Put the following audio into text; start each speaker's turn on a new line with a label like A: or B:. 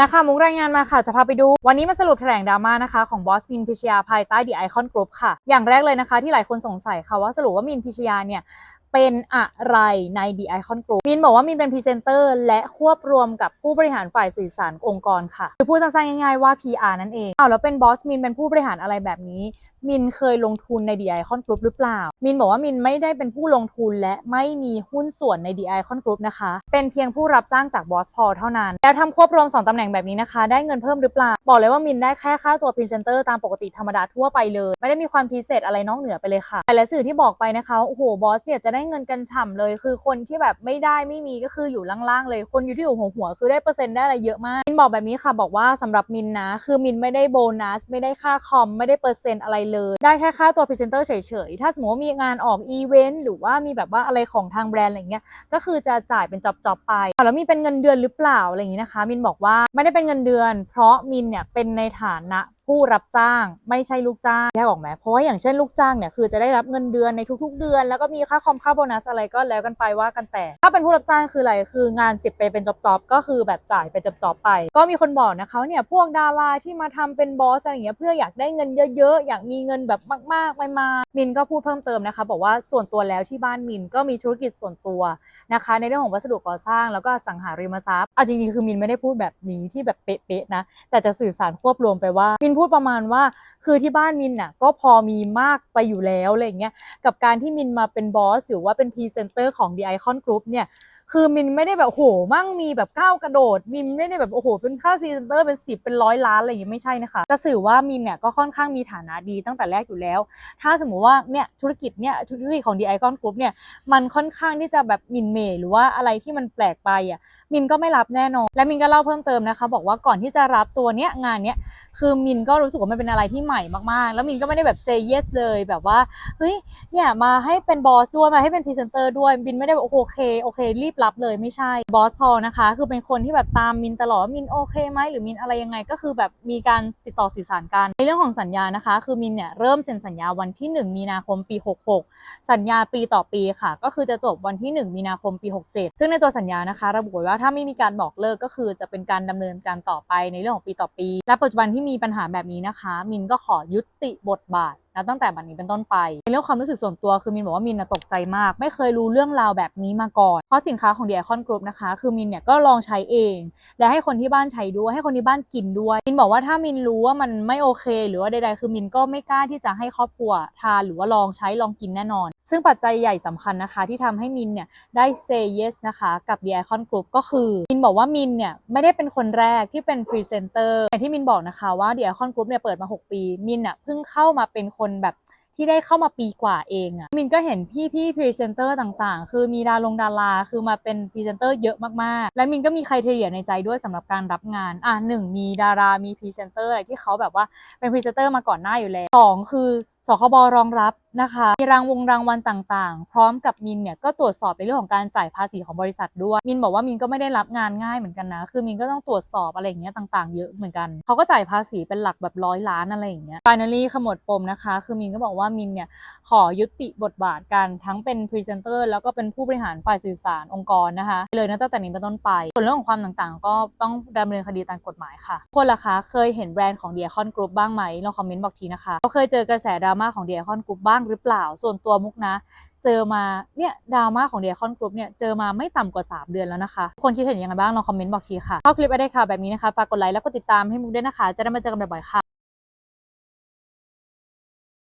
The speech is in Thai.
A: นะคะมุกรายงานมาค่ะ จะพาไปดู วันนี้มาสรุปแถลงดราม่านะคะ ของบอสมินพิชยาภายใต้ดีไอคอนกรุ๊ปค่ะ อย่างแรกเลยนะคะ ที่หลายคนสงสัยค่ะว่าสรุปว่ามินพิชยาเนี่ย เป็นอะไรใน The Icon Group มินบอกว่ามินเป็นพรีเซนเตอร์และควบรวมกับผู้บริหารฝ่ายสื่อสารองค์กรค่ะ คือพูดสั้นๆง่ายๆว่า PR นั่นเองอ้าวแล้วเป็นบอสมินเป็นผู้บริหารอะไรแบบนี้ มินเคยลงทุนใน The Icon Group หรือเปล่า มินบอกว่ามินไม่ได้เป็นผู้ลงทุนและไม่มีหุ้นส่วนใน The Icon Group นะคะ เป็นเพียงผู้รับจ้างจากบอสพอเท่านั้น แล้วทำควบรวม 2ตำแหน่งแบบนี้นะคะ ได้เงินเพิ่มหรือเปล่า บอกเลยว่ามินได้แค่ค่าตัวพรีเซนเตอร์ตามปกติธรรมดาทั่วไปเลย ไม่ได้มีความพิเศษอะไรนอกเหนือไปเลยค่ะแต่ละสื่อที่บอกไปนะคะโอ้โหบอสเนี่ยจะได้เงินกันฉ่ำเลย คือคนที่แบบไม่ได้ไม่มีก็คืออยู่ล่างๆเลย คนอยู่ที่อยู่หัวหัวๆคือได้เปอร์เซ็นต์ได้อะไรเยอะมาก มินบอกแบบนี้ค่ะบอกว่าสำหรับมินนะ คือมินไม่ได้โบนัส ไม่ได้ค่าคอม ไม่ได้เปอร์เซ็นต์อะไรเลย ได้แค่ค่าตัวพรีเซนเตอร์เฉยๆ ถ้าสมมติว่ามีงานออกอีเวนต์หรือว่ามีแบบว่าอะไรของทางแบรนด์อะไรเงี้ย ก็คือจะจ่ายเป็นจ็อบๆไป แล้วมีเป็นเงินเดือนหรือเปล่าอะไรอย่างนี้นะคะ มินบอกว่าไม่ได้เป็นเงินเดือน เพราะมินเนี่ยเป็นในฐานะ ผู้รับจ้าง ไม่ใช่ลูกจ้างแยกออกไหมเพราะว่าอย่างเช่นลูกจ้างเนี่ยคือจะได้รับเงินเดือนในทุก ๆ เดือน แล้วก็มีค่าคอมค่าโบนัสอะไรก็แล้วกันไปว่ากันแต่ ถ้าเป็นผู้รับจ้างคืออะไรคืองานสิบไปเป็นจ็อบๆก็คือแบบจ่ายเป็นจ็อบๆไป ก็มีคนบอกนะคะว่าเนี่ยพวกดาราที่มาทำเป็นบอสอะไรอย่างเงี้ยเพื่ออยากได้เงินเยอะๆอยากมีเงินแบบมากๆไม่มามินก็พูดเพิ่มเติมนะคะ บอกว่าส่วนตัวแล้วที่บ้านมินก็มีธุรกิจส่วนตัวนะคะ ในเรื่องของวัสดุก่อสร้างแล้วก็สังหาริมทรัพย์เอาจริงๆคือมินไม่ได้พูดแบบนี้ที่แบบเป๊ะๆนะแต่จะสื่อสารควบรวมไปว่ามินพููดประมาณว่าคือที่บ้านมินน่ะก็พอมีมากไปอยู่แล้วอะไรอย่างเงี้ยกับการที่มินมาเป็นบอสหรือว่าเป็นพรีเซนเตอร์ของ The Icon Group เนี่ยคือมินไม่ได้แบบโหมั่งมีแบบก้าวกระโดด มินไม่ได้แบบโอ้โหเป็นค่าพรีเซนเตอร์เป็นสิบเป็นร้อยล้านอะไรอย่างเงี้ยไม่ใช่นะคะจะสื่อว่ามินเนี่ยก็ค่อนข้างมีฐานะดีตั้งแต่แรกอยู่แล้ว ถ้าสมมุติว่าเนี่ยธุรกิจเนี่ยธุรกิจของ The Icon Group เนี่ยมันค่อนข้างที่จะแบบมินเหมหรือว่าอะไรที่มันแปลกไปอะมินก็ไม่รับแน่นอน และมินก็เล่าเพิ่มเติมนะคะ บอกว่าก่อนที่จะรับตัวเนี้ยงานเนี้ย คือมินก็รู้สึกว่ามันเป็นอะไรที่ใหม่มากๆ แล้วมินก็ไม่ได้แบบ say yes เลยแบบว่าเฮ้ยเนี่ยมาให้เป็นบอสด้วยมาให้เป็นพรีเซนเตอร์ด้วยมินไม่ได้แบบโอเคโอเค รีบรับเลยไม่ใช่บอสพอนะคะ คือเป็นคนที่แบบตามมินตลอดมินโอเคไหมหรือมินอะไรยังไงก็คือแบบมีการติดต่อสื่อสารกันในเรื่องของสัญญานะคะ คือมินเนี่ยเริ่มเซ็นสัญญาวันที่ 1 มีนาคมปี 66 สัญญาปีต่อปีค่ะ ก็คือจะจบวันที่ 1 มีนาคมปี 67 ซึ่งในตัวสัญญานะคะ ระบุไว้ว่าถ้าไม่มีการบอกเลิกก็คือจะเป็นการดำเนินการต่อไปในเรื่องของปีต่อปีและปัจจุบันที่มีปัญหาแบบนี้นะคะ มินก็ขอยุติบทบาท นะตั้งแต่บัดนี้เป็นต้นไปในเรื่องความรู้สึกส่วนตัวคือมินบอกว่ามินตกใจมาก ไม่เคยรู้เรื่องราวแบบนี้มาก่อน เพราะสินค้าของ The Icon Group นะคะ คือมินเนี่ยก็ลองใช้เอง และให้คนที่บ้านใช้ด้วย ให้คนที่บ้านกินด้วย มินบอกว่าถ้ามินรู้ว่ามันไม่โอเค หรือว่าใดๆคือมินก็ไม่กล้าที่จะให้ครอบครัวทานหรือว่าลองใช้ลองกินแน่นอน ซึ่งปัจจัยใหญ่สำคัญนะคะ ที่ทำให้มินเนี่ยได้ say yes นะคะกับ The Icon Group ก็คือ มินบอกว่ามินเนี่ยไม่ได้เป็นคนแรกที่เป็นพรีเซนเตอร์อย่างที่มินบอกนะคะว่า The Icon Group เนี่ยเปิดมา 6 ปีมินอะเพิ่งเข้ามาเป็นคนแบบที่ได้เข้ามาปีกว่าเองอะมินก็เห็นพี่พี่พรีเซนเตอร์ต่างๆ คือมีดารงดาราคือมาเป็นพรีเซนเตอร์เยอะมากๆ และมินก็มีใครเทเรียในใจด้วยสำหรับการรับงาน อะหนึ่งมีดารามีพรีเซนเตอร์อะไรที่เขาแบบว่าเป็นพรีเซนเตอร์มาก่อนหน้าอยู่แล้วสองคือ สคบรองรับนะคะมีรางวงรางวัลต่างๆ พร้อมกับมินเนี่ยก็ตรวจสอบในเรื่องของการจ่ายภาษีของบริษัทด้วย มินบอกว่ามินก็ไม่ได้รับงานง่ายเหมือนกันนะ คือมินก็ต้องตรวจสอบอะไรอย่างเงี้ยต่างๆ เยอะเหมือนกัน เขาก็จ่ายภาษีเป็นหลักแบบร้อยล้านอะไรอย่างเงี้ย finally ขมวดปมนะคะ คือมินก็บอกว่ามินเนี่ยขอยุติบทบาทการทั้งเป็นพรีเซนเตอร์แล้วก็เป็นผู้บริหารฝ่ายสื่อสารองค์กรนะคะ เลยนะตั้งแต่นี้เป็นต้นไป ส่วนเรื่องของความต่างๆ ก็ต้องดำเนินคดีตามกฎหมายค่ะ คนล่ะคะเคยเห็นแบรนด์ของ The Icon Group บ้างไหมลองคอมเมนต์บอกทีนะคะเขาเคยเจอกระแสดราม่าของเดียคอนกรุ๊ปบ้างหรือเปล่า ส่วนตัวมุกนะ เจอมาเนี่ยดราม่าของเดียคอนกรุ๊ปเนี่ยเจอมาไม่ต่ำกว่า 3 เดือนแล้วนะคะ คนคิดเห็นยังไงบ้างลองคอมเมนต์บอกทีค่ะชอบคลิปอะไรค่ะแบบนี้นะคะฝากกดไลค์แล้วก็ติดตามให้มุกด้วยนะคะ จะได้มาเจอกันบ่อยๆค่ะ